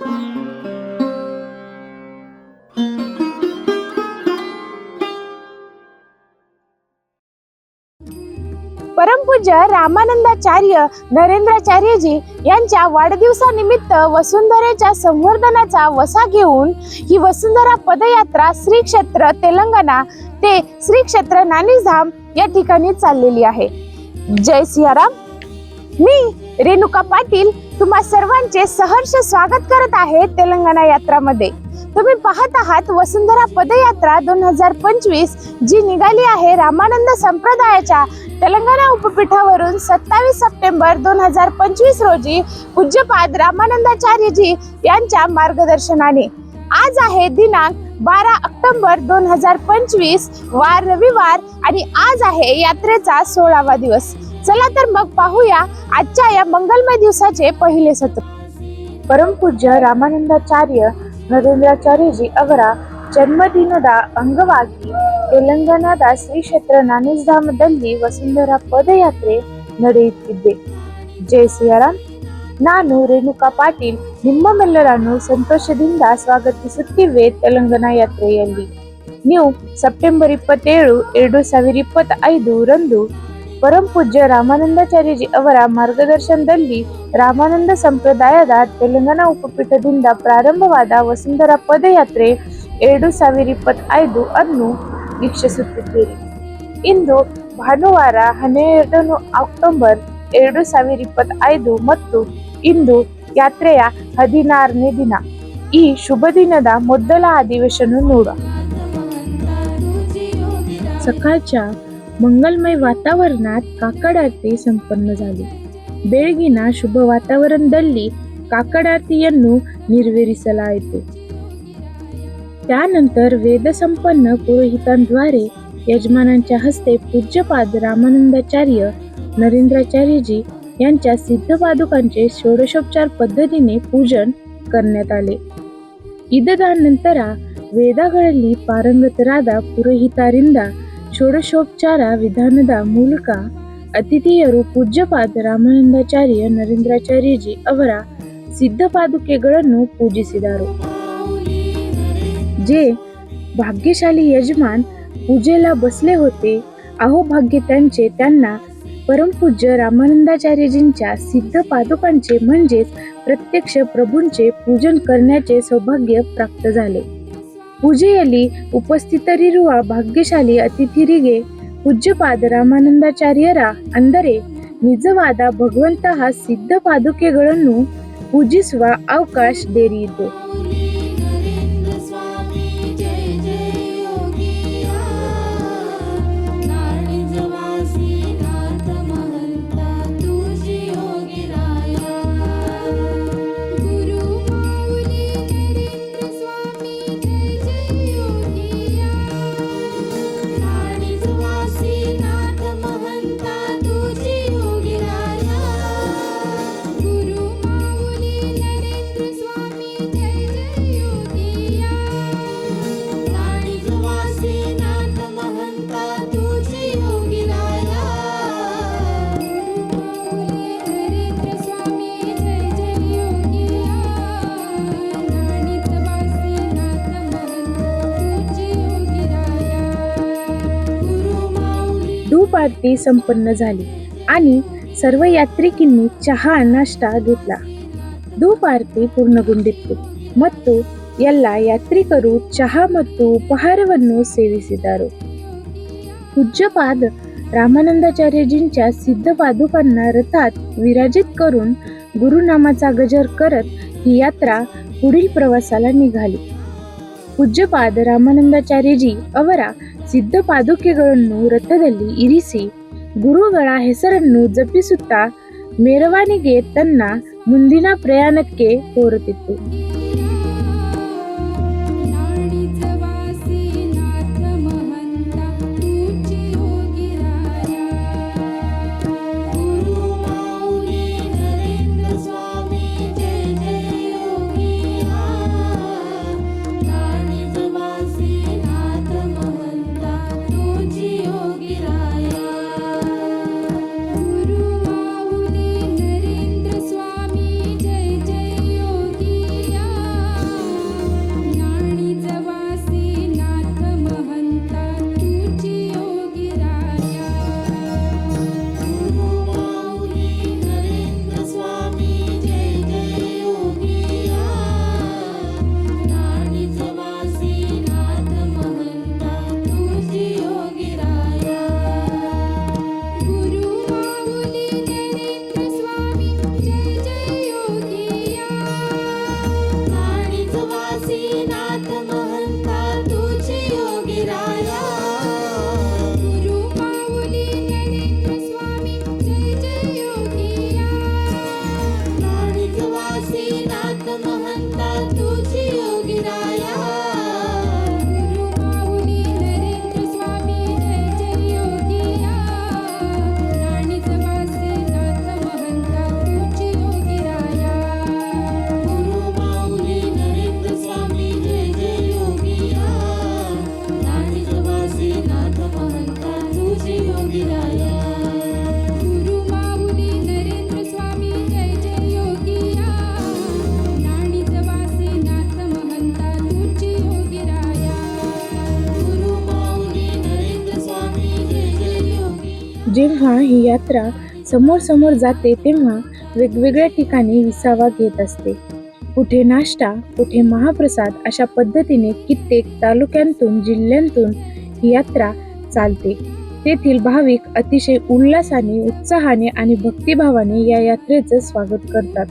परमपूज्य रामानंदाचार्य नरेंद्राचार्यजी यांच्या वाढदिवसानिमित्त वसुंधरेच्या संवर्धनाचा वसा घेऊन ही वसुंधरा पदयात्रा श्री क्षेत्र तेलंगणा ते श्री क्षेत्र नानीधाम या ठिकाणी चाललेली आहे. जय सियाराम. मी रेणुका पाटील तुम्हा सर्वांचे सहर्ष स्वागत करत आहे तेलंगणा यात्रामध्ये. तुम्ही पाहत आहात वसुंधरा पदयात्रा दोन हजार पंचवीस जी निघाली आहे रामानंद संप्रदायाच्या तेलंगणा उपपीठावरून सत्तावीस सप्टेंबर दोन हजार पंचवीस रोजी पूज्यपाद रामानंदाचार्यजी यांच्या मार्गदर्शनाने. आज आहे दिनांक बारा ऑक्टोबर दोन हजार पंचवीस वार रविवार आणि आज आहे यात्रेचा सोळावा दिवस. चला तर मग पाहूया आजच्या या मंगलमय दिवसाचे पहिले सत्र परमपूज्य रामानंदाचार्य ನರೇಂದ್ರಾಚಾರ್ಯಜಿ ಅವರ ಜನ್ಮದಿನದ ಅಂಗವಾಗಿ ತೆಲಂಗಾಣದ ಶ್ರೀ ಕ್ಷೇತ್ರ ನಾನಿಧಾಮದಲ್ಲಿ ವಸುಂಧರಾ ಪದಯಾತ್ರೆ ನಡೆಯುತ್ತಿದೆ ಜೈ ಸಿಯಾರಾಮ್ ನಾನು ರೇಣುಕಾ ಪಾಟೀಲ್ ನಿಮ್ಮನ್ನೆಲ್ಲರನ್ನು ಸಂತೋಷದಿಂದ ಸ್ವಾಗತಿಸುತ್ತಿವೆ ತೆಲಂಗಾಣ ಯಾತ್ರೆಯಲ್ಲಿ ನೀವು ಸೆಪ್ಟೆಂಬರ್ ಇಪ್ಪತ್ತೇಳು ಎರಡು ಸಾವಿರ ಇಪ್ಪತ್ತೈದು ರಂದು ಪರಂ ಪೂಜ್ಯ ರಾಮಾನಂದಾಚಾರ್ಯಜಿ ಅವರ ಮಾರ್ಗದರ್ಶನದಲ್ಲಿ ರಾಮಾನಂದ ಸಂಪ್ರದಾಯದ ತೆಲಂಗಾಣ ಉಪಪೀಠದಿಂದ ಪ್ರಾರಂಭವಾದ ವಸುಂಧರಾ ಪದಯಾತ್ರೆ ಎರಡು ಸಾವಿರ ಇಪ್ಪತ್ತೈದು ಅನ್ನು ವೀಕ್ಷಿಸುತ್ತಿದ್ದೀರಿ. ಇಂದು ಭಾನುವಾರ ಹನ್ನೆರಡನು ಅಕ್ಟೋಬರ್ ಎರಡು ಸಾವಿರ ಇಪ್ಪತ್ತೈದು ಮತ್ತು ಇಂದು ಯಾತ್ರೆಯ ಹದಿನಾರನೇ ದಿನ. ಈ ಶುಭ ದಿನದ ಮೊದಲ ಅಧಿವೇಶನ ನೋಡ ಸಕಾಚ मंगलमय वातावरणात काकड आरती संपन्न झाली ಬೆಳಗಿನ ಶುಭ ವಾತಾವರಣದಲ್ಲಿ ಕಾಕಡ ಆರತಿಯನ್ನು ನಿರ್ವಹಿಸಲಾಯಿತು त्यानंतर वेदसंपन्न पुरोहितांद्वारे यजमानांच्या हस्ते पूज्यपाद रामानंदाचार्य नरेंद्राचार्यजी यांच्या सिद्ध पादुकांचे षोडशोपचार पद्धतीने पूजन करण्यात आले ಇದಾದ ನಂತರ ವೇದಗಳಲ್ಲಿ ಪಾರಂಗತರಾದ ಪುರೋಹಿತರಿಂದ ಷೋಡಶೋಪಚಾರ ವಿಧಾನದ ಮೂಲಕ ಅತಿಥಿಯರು ಪೂಜ್ಯಪಾದ ರಾಮಾನಂದಾಚಾರ್ಯ ನರೇಂದ್ರಾಚಾರ್ಯಜಿ ಅವರ ಸಿದ್ಧ ಪಾದುಕೆಗಳನ್ನು ಪೂಜಿಸಿದರು जे भाग्यशाली यजमान पूजेला बसले होते अहो भाग्य त्यांचे त्यांना परमपूज्य रामानंदाचार्यजींच्या सिद्ध पादुकांचे म्हणजेच प्रत्यक्ष प्रभूंचे पूजन करण्याचे ಸೌಭಾಗ್ಯ ಪ್ರಾಪ್ತ झाले ಪೂಜೆಯಲ್ಲಿ ಉಪಸ್ಥಿತರಿರುವ ಭಾಗ್ಯಶಾಲಿ ಅತಿಥಿರಿಗೆ ಪೂಜ್ಯಪಾದ ರಾಮಾನಂದಾಚಾರ್ಯರ ಅಂದರೆ ನಿಜವಾದ ಭಗವಂತಹ ಸಿದ್ಧ ಪಾದುಕೆಗಳನ್ನು ಪೂಜಿಸುವ ಅವಕಾಶ ದೊರೆಯಿತು आरती संपन्न झाली आणि सर्व यात्रिकींनी चहा नाश्ता घेतला ಧೂಪ ಆರತಿ ಪೂರ್ಣಗೊಂಡಿತ್ತು ಮತ್ತು ಎಲ್ಲ ಯಾತ್ರಿಕರು ಚಹಾ ಮತ್ತು ಉಪಹಾರವನ್ನು ಸೇವಿಸಿದರು पूज्यपाद रामानंदाचार्यजींच्या सिद्ध पादुकांना रथात विराजित करून गुरुनामाचा गजर करत ही यात्रा पुढील प्रवासाला निघाली ಪೂಜ್ಯಪಾದ ರಾಮಾನಂದಾಚಾರ್ಯಜಿ ಅವರ ಸಿದ್ಧ ಪಾದುಕೆಗಳನ್ನು ರಥದಲ್ಲಿ ಇರಿಸಿ ಗುರುಗಳ ಹೆಸರನ್ನು ಜಪಿಸುತ್ತಾ ಮೆರವಣಿಗೆ ತನ್ನ ಮುಂದಿನ ಪ್ರಯಾಣಕ್ಕೆ ಹೊರಟಿತ್ತು oh Mohan. जेव्हा ही यात्रा समोर समोर जाते तेव्हा वेगवेगळ्या ठिकाणी विसावा घेत असते. कुठे नाश्ता कुठे महाप्रसाद अशा पद्धतीने कित्येक तालुक्यांतून जिल्ह्यांतून ही यात्रा चालते. तेथील भाविक अतिशय उल्हासाने उत्साहाने आणि भक्तिभावाने या यात्रेचं स्वागत करतात.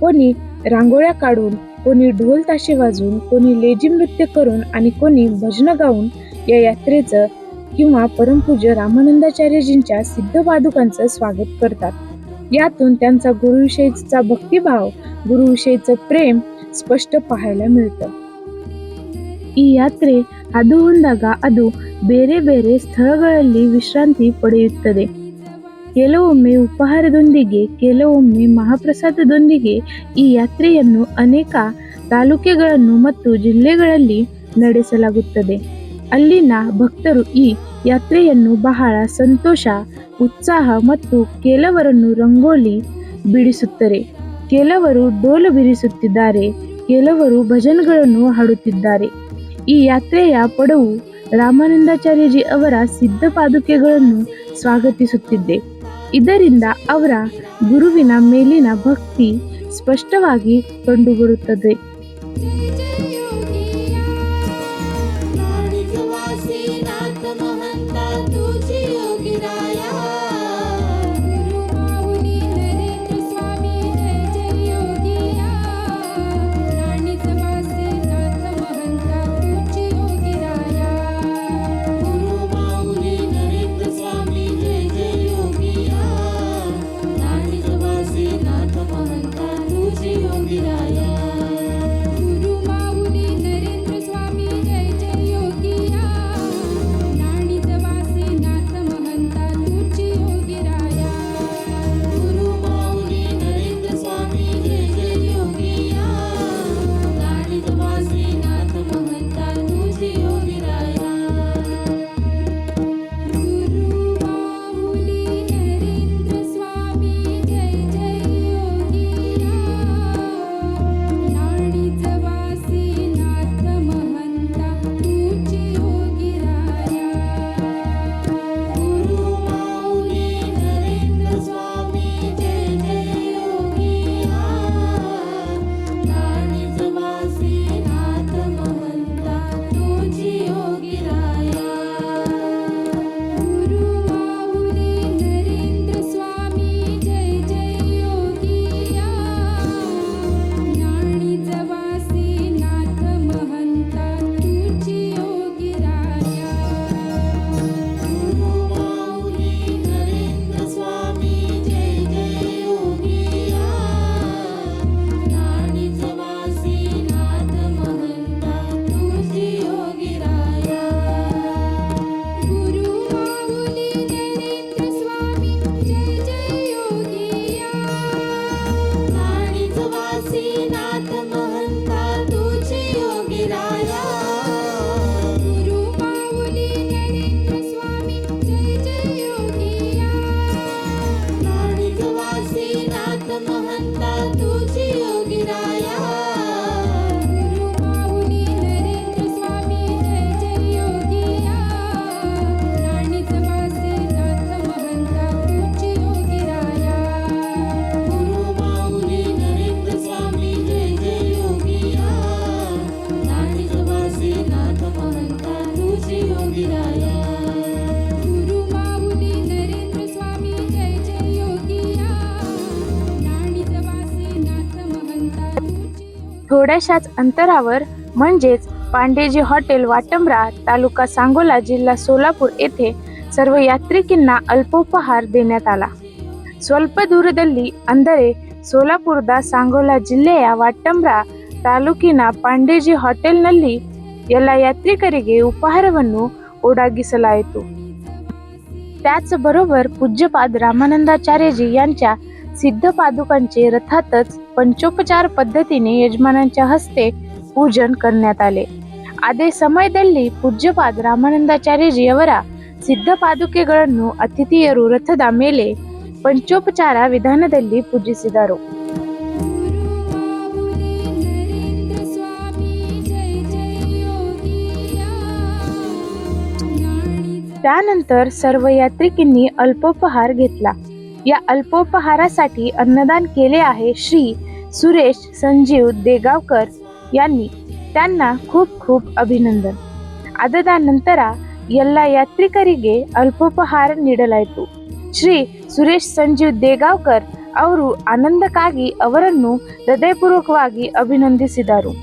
कोणी रांगोळ्या काढून कोणी ढोल ताशे वाजवून कोणी लेझिम नृत्य करून आणि कोणी भजनं गाऊन या यात्रेचं किंवा परमपूज्य रामानंदाचार्यजींच्या सिद्ध पादुकांचं स्वागत करतात यातून त्यांचा गुरुविषयीचा भक्तिभाव गुरुविषयीचं प्रेम ಸ್ಪಷ್ಟ ಪಾಯಲ ಮಿಳ್ತದೆ ಈ ಯಾತ್ರೆ ಅದು ಹೊಂದಾಗ ಅದು ಬೇರೆ ಬೇರೆ ಸ್ಥಳಗಳಲ್ಲಿ ವಿಶ್ರಾಂತಿ ಪಡೆಯುತ್ತದೆ ಕೆಲವೊಮ್ಮೆ ಉಪಹಾರದೊಂದಿಗೆ ಕೆಲವೊಮ್ಮೆ ಮಹಾಪ್ರಸಾದದೊಂದಿಗೆ ಈ ಯಾತ್ರೆಯನ್ನು ಅನೇಕ ತಾಲೂಕೆಗಳನ್ನು ಮತ್ತು ಜಿಲ್ಲೆಗಳಲ್ಲಿ ನಡೆಸಲಾಗುತ್ತದೆ ಅಲ್ಲಿನ ಭಕ್ತರು ಈ ಯಾತ್ರೆಯನ್ನು ಬಹಳ ಸಂತೋಷ, ಉತ್ಸಾಹ ಮತ್ತು ಕೆಲವರನ್ನು ರಂಗೋಲಿ ಬಿಡಿಸುತ್ತಾರೆ. ಕೆಲವರು ಡೋಲು ಬಿರಿಸುತ್ತಿದ್ದಾರೆ ಕೆಲವರು ಭಜನ್ಗಳನ್ನು ಹಾಡುತ್ತಿದ್ದಾರೆ. ಈ ಯಾತ್ರೆಯ ಪಡವು ರಾಮಾನಂದಾಚಾರ್ಯಜಿ ಅವರ ಸಿದ್ಧ ಪಾದುಕೆಗಳನ್ನು ಸ್ವಾಗತಿಸುತ್ತಿದ್ದೆ ಇದರಿಂದ ಅವರ ಗುರುವಿನ ಮೇಲಿನ ಭಕ್ತಿ ಸ್ಪಷ್ಟವಾಗಿ ಕಂಡುಬರುತ್ತದೆ. थोड्याशाच अंतरावर म्हणजेच पांडेजी हॉटेल वाटमरा तालुका सांगोला जिल्हा सोलापूर येथे सर्व यात्रिकींना अल्पोपहार देण्यात आला. स्वल्प दूरदल्ली अंदरे ಸೋಲಾಪುರದ ಸಾಂಗೋಲಾ ಜಿಲ್ಲೆಯ ವಾಟಂಬ್ರಾ ತಾಲೂಕಿನ ಪಾಂಡೇಜಿ ಹೋಟೆಲ್ನಲ್ಲಿ ಎಲ್ಲ ओढा ಉಪಹಾರವನ್ನು येतो. त्याचबरोबर पूज्यपाद रामानंदाचार्यजी यांच्या सिद्ध पादुकांचे रथातच पंचोपचार पद्धतीने यजमानांच्या हस्ते पूजन करण्यात आले ಅದೇ ಸಮಯದಲ್ಲಿ ಪೂಜ್ಯಪಾದ ರಾಮಾನಂದಾಚಾರ್ಯಜಿ ಅವರ ಸಿದ್ಧ ಪಾದುಕೆಗಳನ್ನು ಅತಿಥಿಯರು ರಥದ ಮೇಲೆ ಪಂಚೋಪಚಾರ ವಿಧಾನದಲ್ಲಿ ಪೂಜಿಸಿದರು नरेंद्र स्वामी जय जय योगिया नाणीचा त्यानंतर सर्व यात्रिकींनी अल्पोपहार घेतला या अल्पोपहारासाठी अन्नदान केले आहे श्री सुरेश संजीव देगावकर यांनी त्यांना खूप खूप ಅಭಿನಂದನ್ ಅದದ ನಂತರ ಎಲ್ಲ ಯಾತ್ರಿಕರಿಗೆ ಅಲ್ಪೋಪಹಾರ ನೀಡಲಾಯಿತು ಶ್ರೀ ಸುರೇಶ್ ಸಂಜೀವ್ ದೇಗಾವ್ಕರ್ ಅವರು ಆನಂದಕ್ಕಾಗಿ ಅವರನ್ನು ಹೃದಯಪೂರ್ವಕವಾಗಿ ಅಭಿನಂದಿಸಿದರು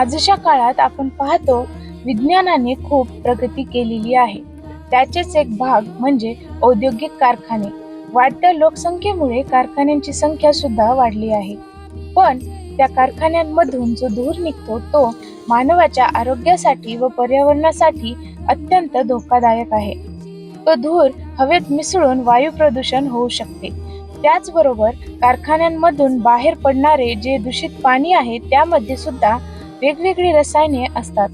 आजच्या काळात आपण पाहतो विज्ञानाने खूप प्रगती केलेली आहे. त्याचेच एक भाग म्हणजे औद्योगिक कारखाने. वाढत्या लोकसंख्येमुळे कारखान्यांची संख्या सुद्धा वाढली आहे. पण त्या कारखान्यांमधून जो धूर निघतो तो मानवाच्या आरोग्यासाठी व पर्यावरणासाठी अत्यंत धोकादायक आहे. तो धूर हवेत मिसळून वायू प्रदूषण होऊ शकते. त्याचबरोबर कारखान्यांमधून बाहेर पडणारे जे दूषित पाणी आहे त्यामध्ये सुद्धा वेगवेगळी रसायने असतात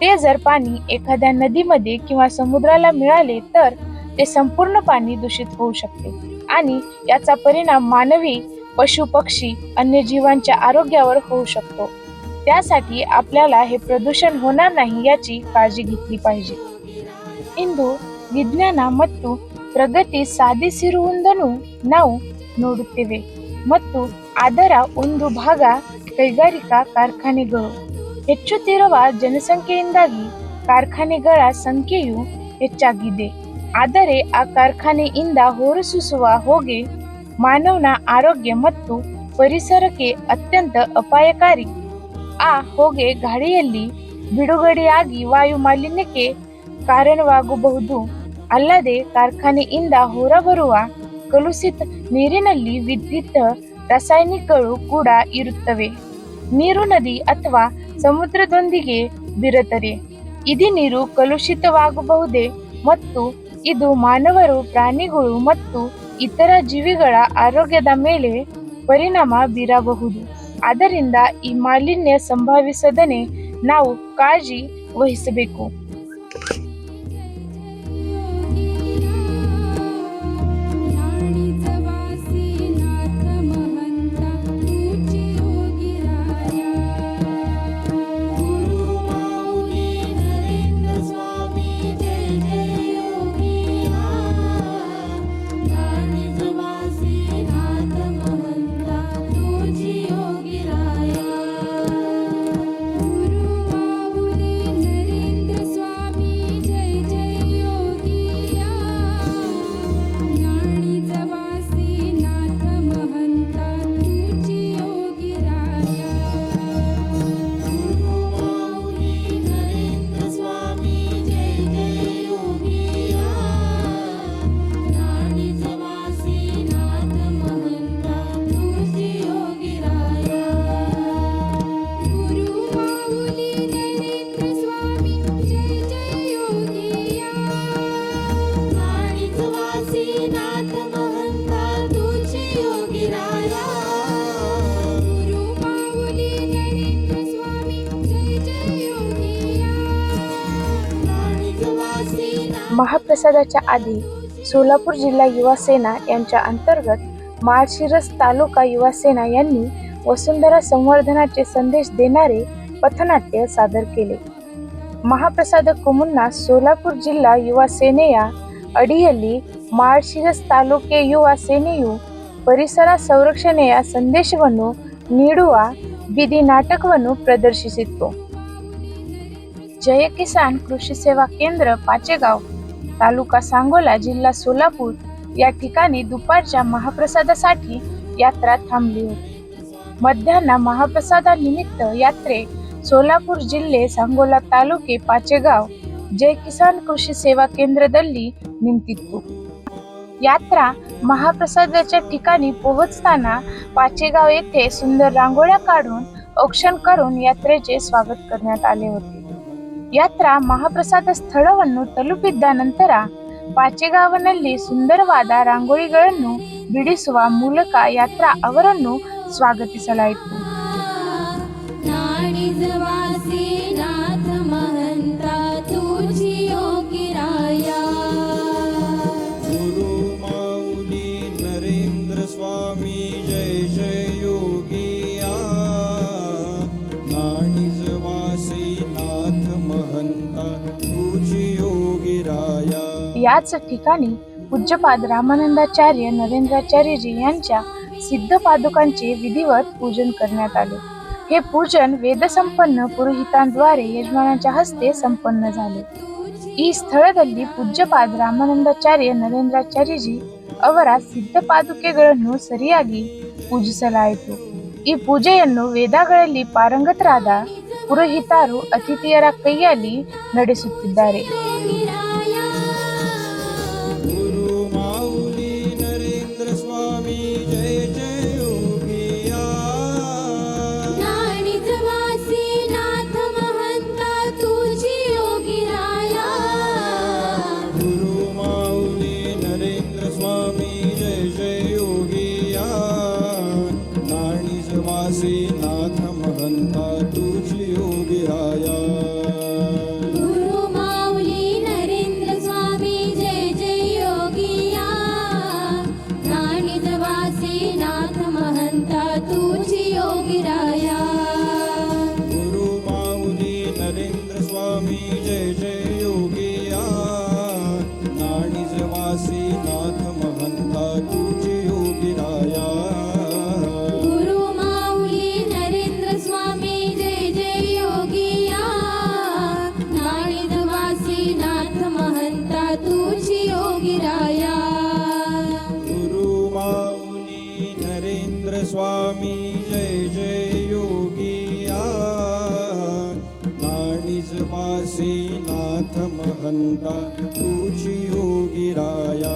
ते जर पाणी एखाद्या नदीमध्ये किंवा समुद्राला मिळाले तर ते संपूर्ण पाणी दूषित होऊ शकते आणि याचा परिणाम मानवी पशु पक्षी अन्य जीवांच्या आरोग्यावर होऊ शकतो त्यासाठी आपल्याला हे प्रदूषण होणार नाही याची काळजी घेतली पाहिजे ಇಂದು ವಿಜ್ಞಾನ ಮತ್ತು ಪ್ರಗತಿ ಸಾಧಿಸಿರುವುದನ್ನು ನಾವು ನೋಡುತ್ತೇವೆ ಮತ್ತು ಅದರ ಒಂದು ಭಾಗ ಕೈಗಾರಿಕಾ ಕಾರ್ಖಾನೆಗಳು. ಹೆಚ್ಚುತ್ತಿರುವ ಜನಸಂಖ್ಯೆಯಿಂದಾಗಿ ಕಾರ್ಖಾನೆಗಳ ಸಂಖ್ಯೆಯು ಹೆಚ್ಚಾಗಿದೆ. ಆದರೆ ಆ ಕಾರ್ಖಾನೆಯಿಂದ ಹೊರಸೂಸುವ ಹೊಗೆ ಮಾನವನ ಆರೋಗ್ಯ ಮತ್ತು ಪರಿಸರಕ್ಕೆ ಅತ್ಯಂತ ಅಪಾಯಕಾರಿ. ಆ ಹೊಗೆ ಗಾಳಿಯಲ್ಲಿ ಬಿಡುಗಡೆಯಾಗಿ ವಾಯು ಮಾಲಿನ್ಯಕ್ಕೆ ಕಾರಣವಾಗಬಹುದು. ಅಲ್ಲದೆ ಕಾರ್ಖಾನೆಯಿಂದ ಹೊರಬರುವ ಕಲುಷಿತ ನೀರಿನಲ್ಲಿ ವಿದ್ಯುತ್ ರಾಸಾಯನಿಕಗಳು ಕೂಡ ಇರುತ್ತವೆ. ನೀರು ನದಿ ಅಥವಾ ಸಮುದ್ರದೊಂದಿಗೆ ಬಿರುತ್ತದೆ ಇದಿ ನೀರು ಕಲುಷಿತವಾಗಬಹುದೇ ಮತ್ತು ಇದು ಮಾನವರು, ಪ್ರಾಣಿಗಳು ಮತ್ತು ಇತರ ಜೀವಿಗಳ ಆರೋಗ್ಯದ ಮೇಲೆ ಪರಿಣಾಮ ಬೀರಬಹುದು. ಆದ್ದರಿಂದ ಈ ಮಾಲಿನ್ಯ ಸಂಭವಿಸದನೆ ನಾವು ಕಾಳಜಿ ವಹಿಸಬೇಕು. महाप्रसादाच्या आधी सोलापूर जिल्हा युवा सेना यांच्या अंतर्गत माळशिरस तालुका युवा सेना यांनी वसुंधरा संवर्धनाचे संदेश देणारे पथनाट्य सादर केले महाप्रसाद कुमुन्ना सोलापूर जिल्ला युवा ಸೇನೆಯ ಅಡಿಯಲ್ಲಿ ಮಾಳ್ಶಿರಸ್ ತಾಲೂಕೆ ಯುವ ಸೇನೆಯು ಪರಿಸರ ಸಂರಕ್ಷಣೆಯ ಸಂದೇಶವನ್ನು ನೀಡುವ ಬೀದಿ ನಾಟಕವನ್ನು ಪ್ರದರ್ಶಿಸಿತ್ತು जय किसान कृषी सेवा केंद्र पाचेगाव तालुका सांगोला जिल्हा सोलापूर या ठिकाणी दुपारच्या महाप्रसादासाठी यात्रा थांबली होती. मध्यान्ह महाप्रसादानिमित्त यात्रे सोलापूर जिल्हे सांगोला तालुके पाचेगाव जय किसान कृषी सेवा केंद्र दल्ली निमतीतू यात्रा महाप्रसादाच्या ठिकाणी पोहोचताना पाचेगाव येथे सुंदर रांगोळ्या काढून औक्षण करून यात्रेचे स्वागत करण्यात आले होते. ಯಾತ್ರಾ ಮಹಾಪ್ರಸಾದ ಸ್ಥಳವನ್ನು ತಲುಪಿದ್ದ ನಂತರ ಪಾಚೆಗಾವನಲ್ಲಿ ಸುಂದರವಾದ ರಂಗೋಳಿಗಳನ್ನು ಬಿಡಿಸುವ ಮೂಲಕ ಯಾತ್ರಾ ಅವರನ್ನು ಸ್ವಾಗತಿಸಲಾಯಿತು. याच ठिकाणी पूज्यपाद रामानंदाचार्य नरेंद्राचार्यजी यांच्या सिद्ध पादुकांचे विधिवत पूजन करण्यात आले हे पूजन वेदसंपन्न पुरोहितांद्वारे यजमानाच्या हस्ते संपन्न झाले ಈ ಸ್ಥಳದಲ್ಲಿ ಪೂಜ್ಯಪಾದ ರಾಮಾನಂದಾಚಾರ್ಯ ನರೇಂದ್ರಾಚಾರ್ಯಜಿ ಅವರ ಸಿದ್ಧ ಪಾದುಕೆಗಳನ್ನು ಸರಿಯಾಗಿ ಪೂಜಿಸಲಾಯಿತು ಈ ಪೂಜೆಯನ್ನು ವೇದಗಳಲ್ಲಿ ಪಾರಂಗತರಾದ ಪುರೋಹಿತರು ಅತಿಥಿಯರ ಕೈಯಲ್ಲಿ ನಡೆಸುತ್ತಿದ್ದಾರೆ नाणीज स्वामी जय जय योगिया नाणीज वासी नाथ महंता तुझी योगिराया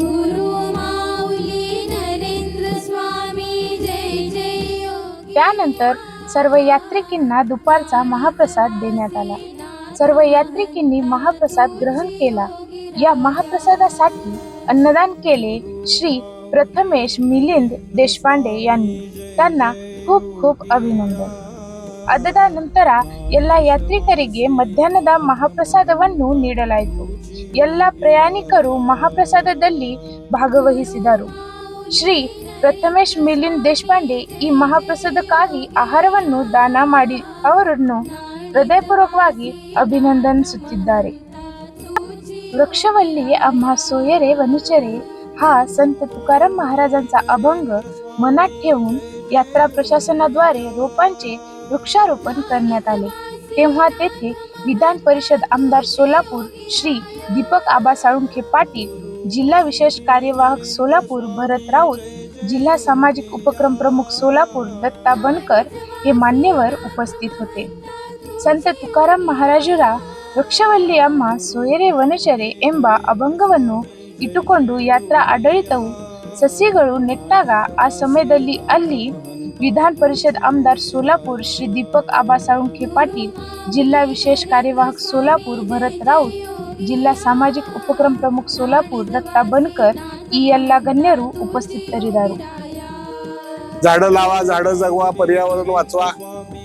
गुरु माऊली नरेंद्र स्वामी जय जय योगी त्यानंतर सर्व यात्रिकींना दुपारचा महाप्रसाद देण्यात आला. सर्व यात्रिकींनी महाप्रसाद ग्रहण केला. या महाप्रसादासाठी अन्नदान केले श्री प्रथमेश मिलिंद देशपांडे यांनी त्यांना खूप खूप अभिनंदन ಅದದ ನಂತರ ಎಲ್ಲ ಯಾತ್ರಿಕರಿಗೆ ಮಧ್ಯಾಹ್ನದ ಮಹಾಪ್ರಸಾದವನ್ನು ನೀಡಲಾಯಿತು. ಎಲ್ಲ ಪ್ರಯಾಣಿಕರು ಮಹಾಪ್ರಸಾದದಲ್ಲಿ ಭಾಗವಹಿಸಿದರು. ಶ್ರೀ ಪ್ರಥಮೇಶ್ ಮಿಲಿನ್ ದೇಶಪಾಂಡೆ ಈ ಮಹಾಪ್ರಸಾದಕ್ಕಾಗಿ ಆಹಾರವನ್ನು ದಾನ ಮಾಡಿ ಅವರನ್ನು ಹೃದಯಪೂರ್ವಕವಾಗಿ ಅಭಿನಂದನಿಸುತ್ತಿದ್ದಾರೆ. ವೃಕ್ಷವಲ್ಲಿ ಅಮ್ಮ ಸೋಯರೆ, ವನುಚರೆ हा संत तुकाराम महाराजांचा अभंग मनात ठेवून यात्रा प्रशासनाद्वारे रोपांचे वृक्षारोपण करण्यात आले तेव्हा तेथे विधान परिषद आमदार सोलापूर श्री दीपक आबा साळुंखे पाटील जिल्हा विशेष कार्यवाहक सोलापूर भरत राऊत जिल्हा सामाजिक उपक्रम प्रमुख सोलापूर दत्ता बनकर हे मान्यवर उपस्थित होते ಸಂತ ತುಕಾರಾಂ ಮಹಾರಾಜರ ವೃಕ್ಷವಲ್ಲಿ ಅಮ್ಮ ಸೋಯರೆ ವನಚರೆ ಎಂಬ ಅಭಂಗವನ್ನು ಇಟ್ಟುಕೊಂಡು ಯಾತ್ರಾ ಆಡಳಿತವು ಸಸ್ಯಗಳು ನೆಟ್ಟಾಗ ಆ ಸಮಯದಲ್ಲಿ ಅಲ್ಲಿ ವಿಧಾನ ಪರಿಷತ್ ಆಮದಾರ್ ಸೋಲಾಪುರ್ ಶ್ರೀ ದೀಪಕ್ ಆಬಾ ಸಾಳುಂಖೆ ಪಾಟೀಲ್ जिल्हा विशेष कार्यवाहक सोलापूर भरत राऊत जिल्हा सामाजिक उपक्रम प्रमुख सोलापूर दत्ता बनकर ಈ ಎಲ್ಲ ಗಣ್ಯರು ಉಪಸ್ಥಿತರಿದ್ದರು झाडं लावा झाडं जगवा पर्यावरण वाचवा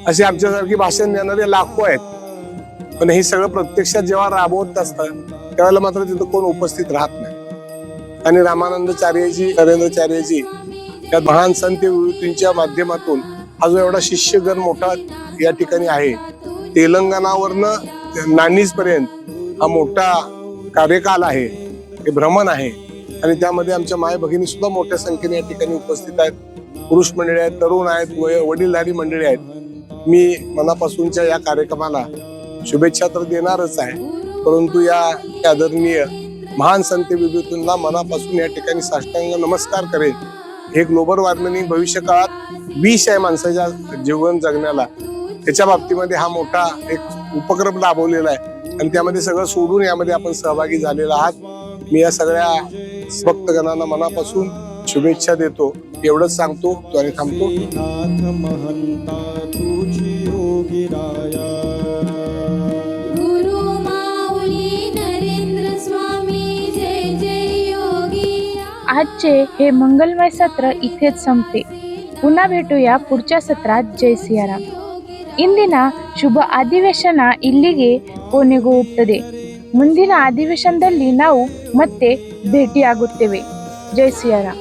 अशी आमच्यासारखी भाषण देणारे लाखो आहेत पण हे सगळं प्रत्यक्षात जेव्हा राबवत असतं त्यावेळेला मात्र तिथं कोण उपस्थित राहत नाही आणि रामानंदचार्यजी नरेंद्रचार्यजी या महान संत विभूतींच्या माध्यमातून हा जो एवढा शिष्यगण मोठा या ठिकाणी आहे तेलंगणावरनं नानीज पर्यंत हा मोठा कार्यकाल आहे हे भ्रमण आहे. आणि त्यामध्ये आमच्या माय भगिनी सुद्धा मोठ्या संख्येने या ठिकाणी उपस्थित आहेत. पुरुष मंडळी आहेत तरुण आहेत वय- वडीलधारी मंडळी आहेत. मी मनापासूनच्या या कार्यक्रमाला शुभेच्छा तर देणारच आहे. परंतु या आदरणीय महान संत विभूतींना मनापासून या ठिकाणी साष्टांग नमस्कार करेन हे ग्लोबल वॉर्मिंग भविष्य काळात विष आहे माणसाच्या जीवन जगण्याला. त्याच्या बाबतीमध्ये हा मोठा एक उपक्रम राबवलेला आहे. आणि त्यामध्ये सगळं सोडून यामध्ये आपण सहभागी झालेला आहात. मी या सगळ्या भक्तगणांना मनापासून शुभेच्छा देतो. एवढंच सांगतो आणि थांबतो. आजचे हे मंगलमय सत्र इथेच संपते पुन्हा भेटूया पुढच्या सत्रात जय सियाराम ಇಂದಿನ ಶುಭ ಅಧಿವೇಶನ ಇಲ್ಲಿಗೆ ಕೊನೆಗೊಳ್ಳುತ್ತದೆ ಮುಂದಿನ ಅಧಿವೇಶನದಲ್ಲಿ ನಾವು ಮತ್ತೆ ಭೇಟಿಯಾಗುತ್ತೇವೆ ಜೈ ಸಿಯಾರಾಮ್